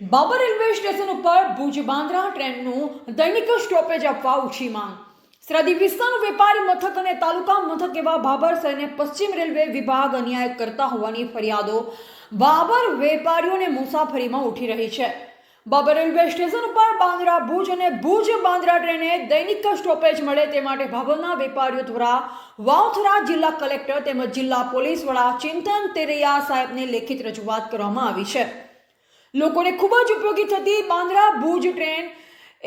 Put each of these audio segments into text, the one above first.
Babur railway station ઉપર ભુજ બાંદ્રા ટ્રેનનું દૈનિક stoppage આપવા ઉછી માંગ. સરહદી વિસ્તારનું વેપારી મથક અને તાલુકા મથક એવા બાબર શહેરને પશ્ચિમ રેલવે વિભાગ અન્યાય કરતા હોવાની ફરિયાદો બાબર વેપારીઓને મુસાફરીમાં ઉઠી રહી છે. બાબર રેલવે સ્ટેશન ઉપર બાંદ્રા ભુજ અને ભુજ બાંદ્રા ટ્રેને દૈનિક સ્ટોપેજ મળે તે માટે ભાવનના વેપારીઓ દ્વારા વાવથરા જિલ્લા કલેક્ટર તેમજ જિલ્લા પોલીસ વડા ચિંતન તેરૈયા સાહેબને લેખિત રજૂઆત કરવામાં આવી છે. લોકોને ખૂબ જ ઉપયોગી થતી બાંદ્રા ભુજ ટ્રેન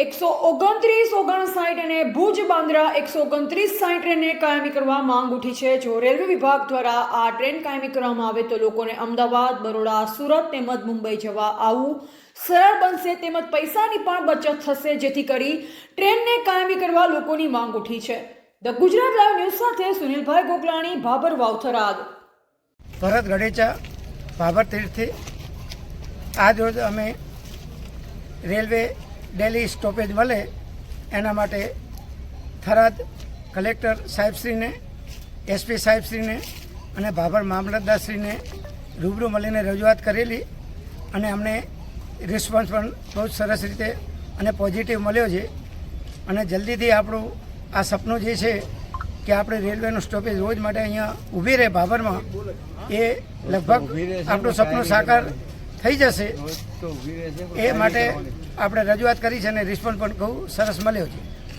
એકસો ઓગણત્રીસ, ઓગણસાઠ અને ભુજ બાંદ્રા એકસો ઓગણત્રીસ, સાઠ ટ્રેનને કાયમી કરવા માંગ ઉઠી છે. જો રેલવે વિભાગ દ્વારા આ ટ્રેન કાયમી કરવામાં આવે તો લોકોને અમદાવાદ, બરોડા, સુરત તેમજ મુંબઈ જવા આવવું સરળ બનશે તેમજ પૈસાની પણ બચત થશે, જેથી કરી ટ્રેનને કાયમી કરવા લોકોની માંગ ઉઠી છે. ધ ગુજરાત લાઈવ ન્યૂઝ સાથે સુનિલભાઈ ગોકલાણી ભાબર વાવથરાદ. ભરત ગડેચા, ભાભર તીર્થથી આજ રોજ અમે રેલવે ડેલી સ્ટોપેજ મળે એના માટે થરાદ કલેક્ટર સાહેબશ્રીને, એસપી સાહેબશ્રીને અને ભાભર મામલતદારશ્રીને રૂબરૂ મળીને રજૂઆત કરેલી અને અમને રિસ્પોન્સ પણ બહુ જ સરસ રીતે અને પોઝિટિવ મળ્યો છે. અને જલ્દીથી આપણું આ સપનું જે છે કે આપણે રેલવેનું સ્ટોપેજ રોજ માટે અહીંયા ઊભી રહે ભાભરમાં, એ લગભગ આપણું સપનું સાકાર થઈ જશે. એ માટે આપણે રજૂઆત કરી છે અને રિસ્પોન્સ પણ બહુ સરસ મળ્યો છે.